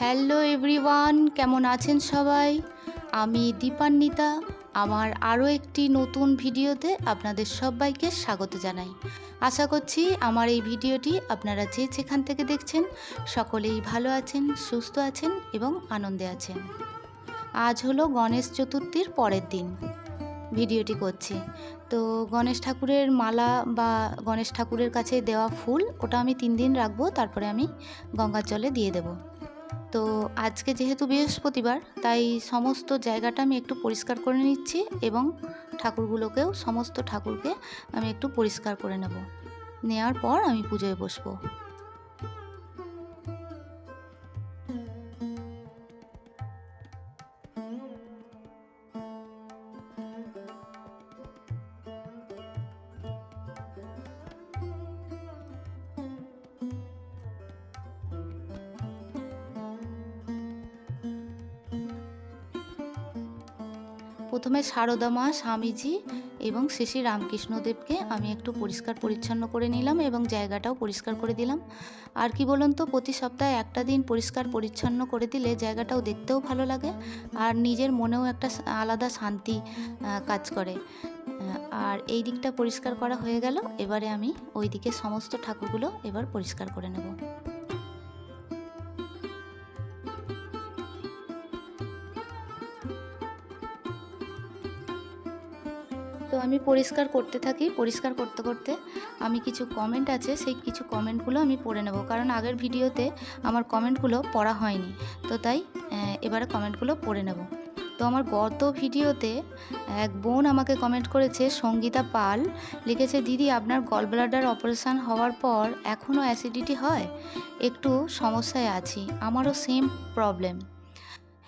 Hello everyone কেমন আছেন সবাই? আমি দীপান্বিতা, আমার আরও একটি নতুন ভিডিওতে আপনাদের সবাইকে স্বাগত জানাই। আশা করছি আমার এই ভিডিওটি আপনারা যে যেখান থেকে দেখছেন, সকলেই ভালো আছেন, সুস্থ আছেন এবং আনন্দে আছেন। আজ হলো গণেশ চতুর্থীর পরের দিন। ভিডিওটি করছি। তো গণেশ ঠাকুরের মালা বা গণেশ ঠাকুরের কাছে দেওয়া ফুল, ওটা আমি তিন দিন রাখব, তারপরে আমি গঙ্গার জলে দিয়ে দেবো। তো আজকে যেহেতু বৃহস্পতিবার, তাই সমস্ত জায়গাটা আমি একটু পরিষ্কার করে নিচ্ছি এবং ঠাকুরগুলোকেও, সমস্ত ঠাকুরকে আমি একটু পরিষ্কার করে নেব। নেওয়ার পর আমি পুজোয় বসবো। প্রথমে সারদা মা, স্বামীজি এবং শ্রী রামকৃষ্ণদেবকে আমি একটু পরিষ্কার পরিচ্ছন্ন করে নিলাম এবং জায়গাটাও পরিষ্কার করে দিলাম। আর কি বলুন তো, প্রতি সপ্তাহে একটা দিন পরিষ্কার পরিচ্ছন্ন করে দিলে জায়গাটাও দেখতেও ভালো লাগে আর নিজের মনেও একটা আলাদা শান্তি কাজ করে। আর এই দিকটা পরিষ্কার করা হয়ে গেল, এবারে আমি ওই দিকে সমস্ত ঠাকুরগুলো এবার পরিষ্কার করে নেব। আমি পরিষ্কার করতে থাকি, পরিষ্কার করতে করতে আমি কিছু কমেন্ট আছে, সেই কিছু কমেন্টগুলো আমি পড়ে নেব। কারণ আগের ভিডিওতে আমার কমেন্টগুলো পড়া হয়নি। তো তাই এবারে কমেন্টগুলো পড়ে নেব। তো আমার গত ভিডিওতে এক বোন আমাকে কমেন্ট করেছে, সঙ্গীতা পাল। লিখেছে, দিদি, আপনার গলব্লাডার অপারেশান হওয়ার পর এখনও অ্যাসিডিটি হয়? একটু সমস্যায় আছি। আমারও সেম প্রবলেম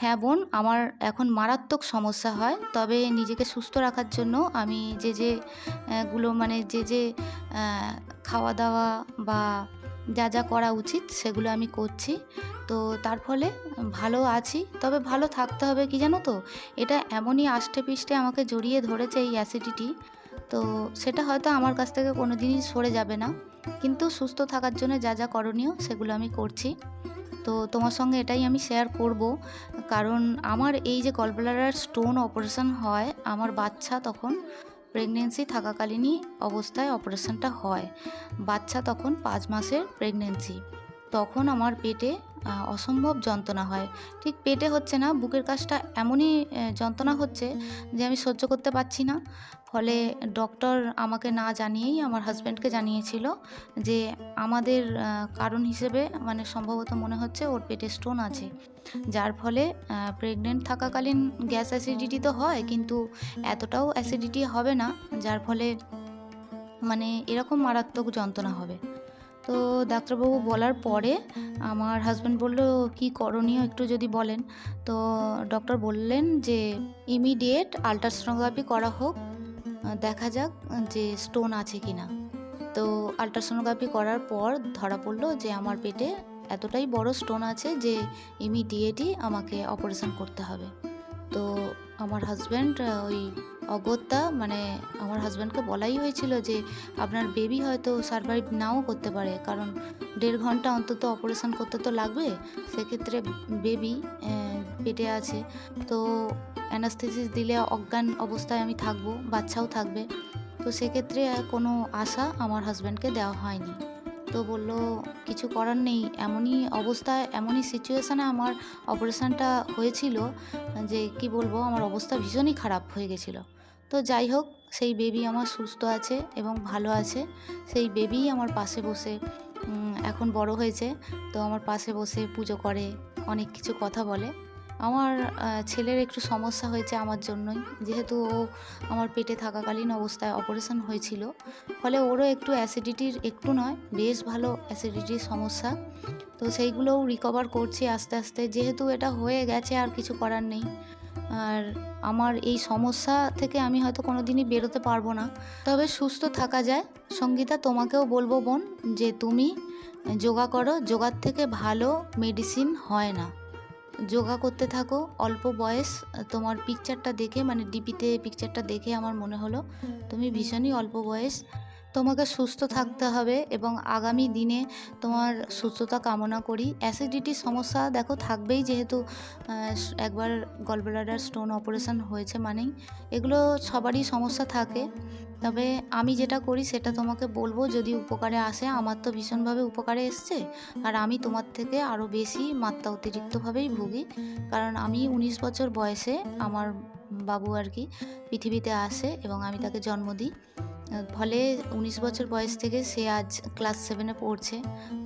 হ্যাঁ বোন, আমার এখন মারাত্মক সমস্যা হয়। তবে নিজেকে সুস্থ রাখার জন্য আমি যে যে গুলো মানে যে যে খাওয়া দাওয়া বা যা যা করা উচিত সেগুলো আমি করছি। তো তার ফলে ভালো আছি, তবে ভালো থাকতে হবে কি জানো তো? এটা এমনই আষ্টে পিষ্টে আমাকে জড়িয়ে ধরেছে এই অ্যাসিডিটি। তো সেটা হয়তো আমার কাছ থেকে কোনো দিনই সরে যাবে না। কিন্তু সুস্থ থাকার জন্য যা যা করণীয় সেগুলো আমি করছি। তো তোমার সঙ্গে এটাই আমি শেয়ার করব। কারণ আমার এই যে গলব্লাডার স্টোন অপারেশন হয়, আমার বাচ্চা তখন প্রেগনেন্সি থাকাকালীনই অবস্থায় অপারেশনটা হয়। বাচ্চা তখন পাঁচ মাসের প্রেগনেন্সি তখন আমার পেটে অসম্ভব যন্ত্রণা হয়। ঠিক পেটে হচ্ছে না, বুকের কাজটা এমনই যন্ত্রণা হচ্ছে যে আমি সহ্য করতে পারছি না। ফলে ডক্টর আমাকে না জানিয়েই আমার হাজব্যান্ডকে জানিয়েছিল যে আমাদের কারণ হিসেবে মানে সম্ভবত মনে হচ্ছে ওর পেটে স্টোন আছে। যার ফলে প্রেগনেন্ট থাকাকালীন গ্যাস অ্যাসিডিটি তো হয়, কিন্তু এতটাও অ্যাসিডিটি হবে না, যার ফলে মানে এরকম মারাত্মক যন্ত্রণা হবে। তো ডাক্তারবাবু বলার পরে আমার হাজব্যান্ড বলল, কি করণীয় একটু যদি বলেন? তো ডক্টর বললেন যে ইমিডিয়েট আলট্রাসোনোগ্রাফি করা হোক, দেখা যাক যে স্টোন আছে কি না তো আলট্রাসোনোগ্রাফি করার পর ধরা পড়ল যে, আমার পেটে এতটাই বড় স্টোন আছে যে ইমিডিয়েটই আমাকে অপারেশন করতে হবে। তো আমার হাজব্যান্ড ওই অগত্যা মানে আমার হাজব্যান্ডকে বলাই হয়েছিল যে আপনার বেবি হয়তো সার্ভাইভ নাও করতে পারে। কারণ দেড় ঘণ্টা অন্তত অপারেশন করতে তো লাগবে। সেক্ষেত্রে বেবি পেটে আছে। তো অ্যানাস্থেসিস দিলে অজ্ঞান অবস্থায় আমি থাকব, বাচ্চাও থাকবে। তো সেক্ষেত্রে কোনো আশা আমার হাজব্যান্ডকে দেওয়া হয়নি। তো বলল, কিছু করার নেই। এমনই অবস্থা, এমনই সিচুয়েশানে আমার অপারেশানটা হয়েছিল যে, কি বলব, আমার অবস্থা ভীষণই খারাপ হয়ে গেছিল। তো যাই হোক, সেই বেবি আমার সুস্থ আছে এবং ভালো আছে। সেই বেবিই আমার পাশে বসে এখন বড় হয়েছে। তো আমার পাশে বসে পুজো করে, অনেক কিছু কথা বলে। আমার ছেলের একটু সমস্যা হয়েছে আমার জন্যই। যেহেতু ও আমার পেটে থাকাকালীন অবস্থায় অপারেশন হয়েছিল। ফলে ওরও একটু অ্যাসিডিটির একটু নয়, বেশ ভালো অ্যাসিডিটির সমস্যা। তো সেইগুলোও রিকভার করছি আস্তে আস্তে। যেহেতু এটা হয়ে গেছে, আর কিছু করার নেই। আর আমার এই সমস্যা থেকে আমি হয়তো কোনো দিনই বেরোতে পারব না। তবে সুস্থ থাকা যায়। সঙ্গীতা, তোমাকেও বলব বোন, যে তুমি যোগা করো। যোগার থেকে ভালো মেডিসিন হয় না। যোগা করতে থাকো। অল্প বয়স তোমার পিকচারটা দেখে মানে ডিপিতে পিকচারটা দেখে আমার মনে হলো। তুমি ভীষণই অল্প বয়স। তোমাকে সুস্থ থাকতে হবে এবং আগামী দিনে তোমার সুস্থতা কামনা করি। অ্যাসিডিটির সমস্যা দেখো থাকবেই যেহেতু একবার গলব্লাডার স্টোন অপারেশন হয়েছে মানেই। এগুলো সবারই সমস্যা থাকে। তবে আমি যেটা করি সেটা তোমাকে বলব, যদি উপকারে আসে, আমার তো ভীষণভাবে উপকারে এসছে। আর আমি তোমার থেকে আরও বেশি মাত্রা অতিরিক্তভাবেই ভুগি। কারণ আমি উনিশ বছর বয়সে আমার বাবু আর কি পৃথিবীতে আসে এবং আমি তাকে জন্ম দিই। ফলে উনিশ বছর বয়স থেকে সে আজ ক্লাস সেভেনে পড়ছে।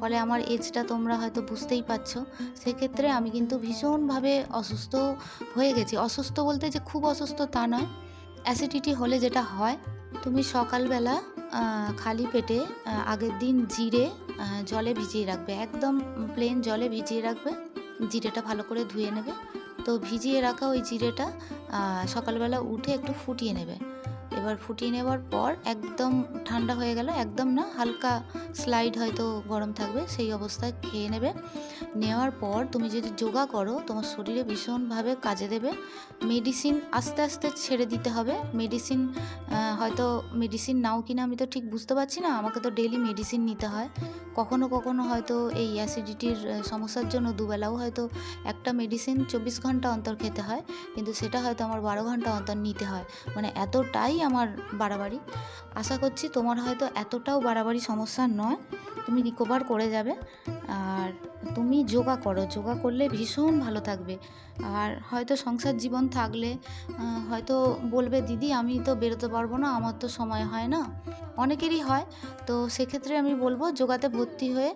ফলে আমার এজটা তোমরা হয়তো বুঝতেই পারছ। সেক্ষেত্রে আমি কিন্তু ভীষণভাবে অসুস্থ হয়ে গেছি। অসুস্থ বলতে যে খুব অসুস্থ তা নয়। অ্যাসিডিটি হলে যেটা হয়, তুমি সকালবেলা খালি পেটে আগের দিন জিরে জলে ভিজিয়ে রাখবে। একদম প্লেন জলে ভিজিয়ে রাখবে। জিরেটা ভালো করে ধুয়ে নেবে। তো ভিজিয়ে রাখা ওই জিরেটা সকালবেলা উঠে একটু ফুটিয়ে নেবে। এবার ফুটিয়ে নেওয়ার পর একদম ঠান্ডা হয়ে গেল একদম না হালকা স্লাইড হয়তো গরম থাকবে, সেই অবস্থায় খেয়ে নেবে। নেওয়ার পর তুমি যদি যোগা করো, তোমার শরীরে ভীষণভাবে কাজে দেবে। মেডিসিন আস্তে আস্তে ছেড়ে দিতে হবে। মেডিসিন হয়তো মেডিসিন নাও কিনা আমি তো ঠিক বুঝতে পারছি না। আমাকে তো ডেলি মেডিসিন নিতে হয়। কখনো কখনো হয়তো এই অ্যাসিডিটির সমস্যার জন্য দুবেলাও হয়তো একটা মেডিসিন চব্বিশ ঘণ্টা অন্তর খেতে হয়। কিন্তু সেটা হয়তো আমার বারো ঘণ্টা অন্তর নিতে হয়। মানে এতটাই আমার বাড়াবাড়ি। আশা করছি তোমার হয়তো এতটাও বাড়াবাড়ি সমস্যা নয়। তুমি রিকভার করে যাবে। আর তুমি যোগা করো। যোগা করলে ভীষণ ভালো থাকবে। আর হয়তো সংসার জীবন থাকলে হয়তো বলবে, দিদি, আমি তো বেরোতে পারব না, আমার তো সময় হয় না। অনেকেরই হয়। তো সেক্ষেত্রে আমি বলব, যোগাতে ভর্তি হয়ে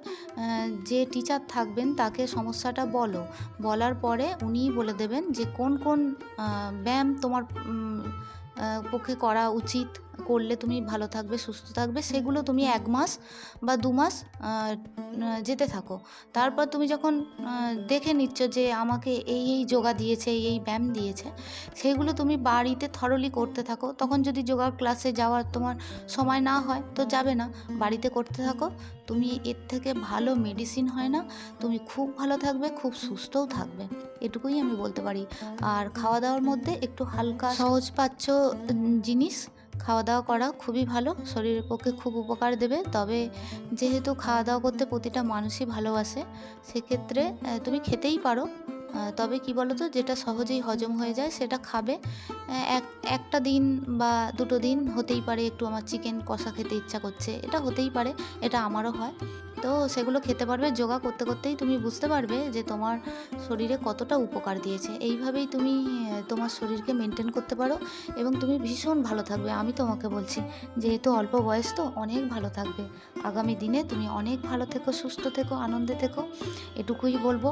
যে টিচার থাকবেন, তাকে সমস্যাটা বলো। বলার পরে উনিই বলে দেবেন যে, কোন কোন ব্যায়াম তোমার পক্ষে করা উচিত। করলে তুমি ভালো থাকবে, সুস্থ থাকবে, সেগুলো তুমি এক মাস বা দু মাস যেতে থাকো। তারপর তুমি যখন দেখে নিচ্ছ যে আমাকে এই এই যোগা দিয়েছে, এই এই ব্যায়াম দিয়েছে সেইগুলো তুমি বাড়িতে থরলি করতে থাকো। তখন যদি যোগা ক্লাসে যাওয়ার তোমার সময় না হয়, তো যাবে না। বাড়িতে করতে থাকো। তুমি এর থেকে ভালো মেডিসিন হয় না। তুমি খুব ভালো থাকবে, খুব সুস্থও থাকবে। এটুকুই আমি বলতে পারি। আর খাওয়া দাওয়ার মধ্যে একটু হালকা সহজ পাচ্ছ জিনিস খাওয়া দাওয়া করা খুবই ভালো। শরীরের পক্ষে খুব উপকার দেবে। তবে যেহেতু খাওয়া দাওয়া করতে প্রতিটা মানুষই ভালোবাসে, সেক্ষেত্রে তুমি খেতেই পারো। তবে কি বলো তো যেটা সহজেই হজম হয়ে যায় সেটা খাবে। এক, একটা দিন বা দুটো দিন হতেই পারে একটু আমার চিকেন কষা খেতে ইচ্ছা করছে। এটা হতেই পারে, এটা আমারও হয়। তো সেগুলো খেতে পারবে, যোগা করতে করতেই তুমি বুঝতে পারবে যে তোমার শরীরে কতটা উপকার দিয়েছে। এইভাবেই তুমি তোমার শরীরকে মেনটেন করতে পারো এবং তুমি ভীষণ ভালো থাকবে। আমি তোমাকে বলছি, যেহেতু অল্প বয়স তো অনেক ভালো থাকবে। আগামী দিনে তুমি অনেক ভালো থেকো, সুস্থ থেকো, আনন্দে থেকো, এটুকুই বলব।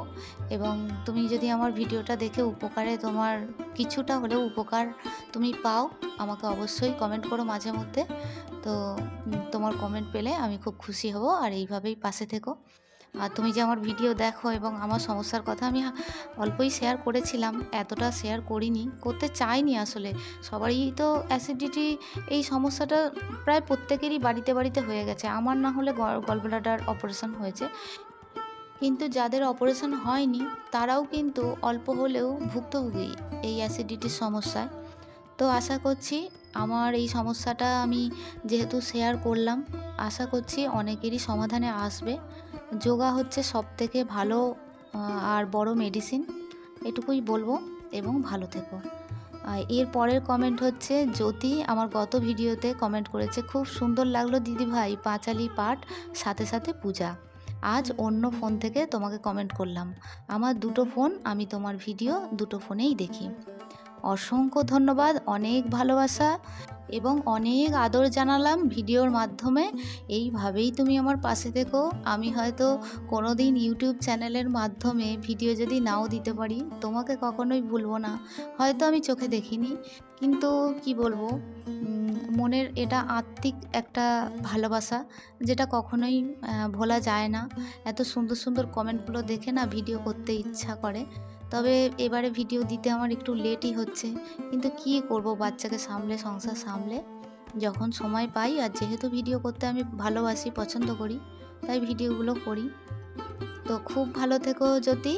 এবং তুমি যদি আমার ভিডিওটা দেখে উপকারে তোমার কিছুটা হলেও উপকার তুমি পাও, আমাকে অবশ্যই কমেন্ট করো মাঝে মধ্যে। তো তোমার কমেন্ট পেলে আমি খুব খুশি হব। আর এইভাবেই পাশে থেকো। আর তুমি যে আমার ভিডিও দেখো এবং আমার সমস্যার কথা আমি অল্পই শেয়ার করেছিলাম, এতটা শেয়ার করিনি, করতে চাইনি আসলে। সবারই তো অ্যাসিডিটি এই সমস্যাটা প্রায় প্রত্যেকেরই বাড়িতে বাড়িতে হয়ে গেছে। আমার না হলে গলব্লাডার অপারেশন হয়েছে। কিন্তু যাদের অপারেশন হয়নি, তারাও কিন্তু অল্প হলেও ভুক্তভোগী এই অ্যাসিডিটির সমস্যায়। তো আশা করছি আমার এই সমস্যাটা আমি যেহেতু শেয়ার করলাম, আশা করছি অনেকেরই সমাধানে আসবে। যোগা হচ্ছে সব থেকে ভালো আর বড় মেডিসিন এটুকুই বলব এবং ভালো থেকো। এর পরের কমেন্ট হচ্ছে, জ্যোতি আমার গত ভিডিওতে কমেন্ট করেছে, খুব সুন্দর লাগল দিদি ভাই, পাঁচালি পাঠ, সাথে সাথে পূজা। আজ অন্য ফোন থেকে তোমাকে কমেন্ট করলাম। আমার দুটো ফোন আমি তোমার ভিডিও দুটো ফোনেই দেখি। অসংখ্য ধন্যবাদ, অনেক ভালোবাসা এবং অনেক আদর জানালাম ভিডিওর মাধ্যমে। এইভাবেই তুমি আমার পাশে থেকো। আমি হয়তো কোনো দিন ইউটিউব চ্যানেলের মাধ্যমে ভিডিও যদি নাও দিতে পারি, তোমাকে কখনোই ভুলবো না। হয়তো আমি চোখে দেখিনি, কিন্তু কি বলব? মনের এটা আত্মিক একটা ভালোবাসা যেটা কখনোই ভোলা যায় না। এত সুন্দর সুন্দর কমেন্টগুলো দেখে না ভিডিও করতে ইচ্ছা করে। তবে এবারে ভিডিও দিতে আমার একটু লেটই হচ্ছে। কিন্তু কি করব? বাচ্চাকে সামলে, সংসার সামলে। যখন সময় পাই, আর যেহেতু ভিডিও করতে আমি ভালোবাসি, পছন্দ করি, তাই ভিডিওগুলো করি। তো খুব ভালো থেকো যদি।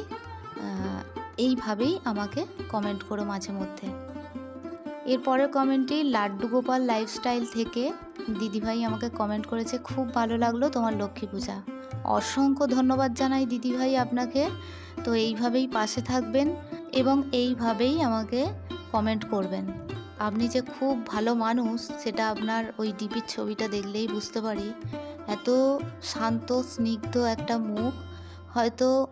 এইভাবেই আমাকে কমেন্ট করো মাঝে মধ্যে। এরপরের কমেন্টটি লাড্ডু গোপাল লাইফস্টাইল থেকে। দিদিভাই আমাকে কমেন্ট করেছে, খুব ভালো লাগল তোমার লক্ষ্মী পূজা। অসংখ্য ধন্যবাদ জানাই দিদিভাই আপনাকে। তো এইভাবেই পাশে থাকবেন এবং এইভাবেই আমাকে কমেন্ট করবেন। আপনি যে খুব ভালো মানুষ, সেটা আপনার ওই ডিপির ছবিটা দেখলেই বুঝতে পারি। এত শান্ত, স্নিগ্ধ একটা মুখ, হয়তো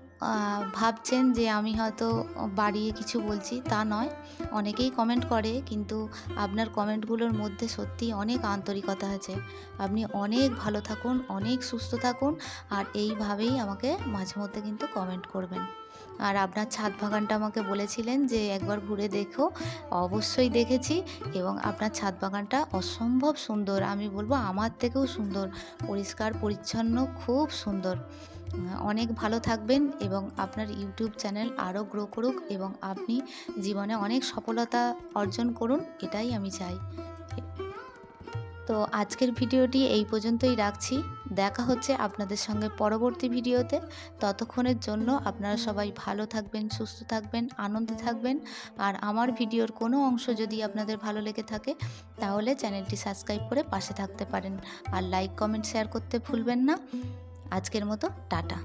ভাবছেন যে আমি হয়তো বাড়িয়ে কিছু বলছি, তা নয়। অনেকেই কমেন্ট করে, কিন্তু আপনার কমেন্টগুলোর মধ্যে সত্যি অনেক আন্তরিকতা আছে। আপনি অনেক ভালো থাকুন, অনেক সুস্থ থাকুন, আর এইভাবেই আমাকে মাঝে মধ্যে কিন্তু কমেন্ট করবেন। আর আপনার ছাদ বাগানটা আমাকে বলেছিলেন যে, একবার ঘুরে দেখো। অবশ্যই দেখেছি, এবং আপনার ছাদ বাগানটা অসম্ভব সুন্দর। আমি বলব আমার থেকেও সুন্দর, পরিষ্কার, পরিচ্ছন্ন, খুব সুন্দর। অনেক ভালো থাকবেন এবং আপনার ইউটিউব চ্যানেল আরও গ্রো করুক এবং আপনি জীবনে অনেক সফলতা অর্জন করুন, এটাই আমি চাই। তো আজকের ভিডিওটি এই পর্যন্তই রাখছি। দেখা হচ্ছে আপনাদের সঙ্গে পরবর্তী ভিডিওতে। ততক্ষণের জন্য আপনারা সবাই ভালো থাকবেন, সুস্থ থাকবেন, আনন্দে থাকবেন। আর আমার ভিডিওর কোনো অংশ যদি আপনাদের ভালো লেগে থাকে, তাহলে চ্যানেলটি সাবস্ক্রাইব করে পাশে থাকতে পারেন। আর লাইক, কমেন্ট, শেয়ার করতে ভুলবেন না। আজকের মতো টাটা।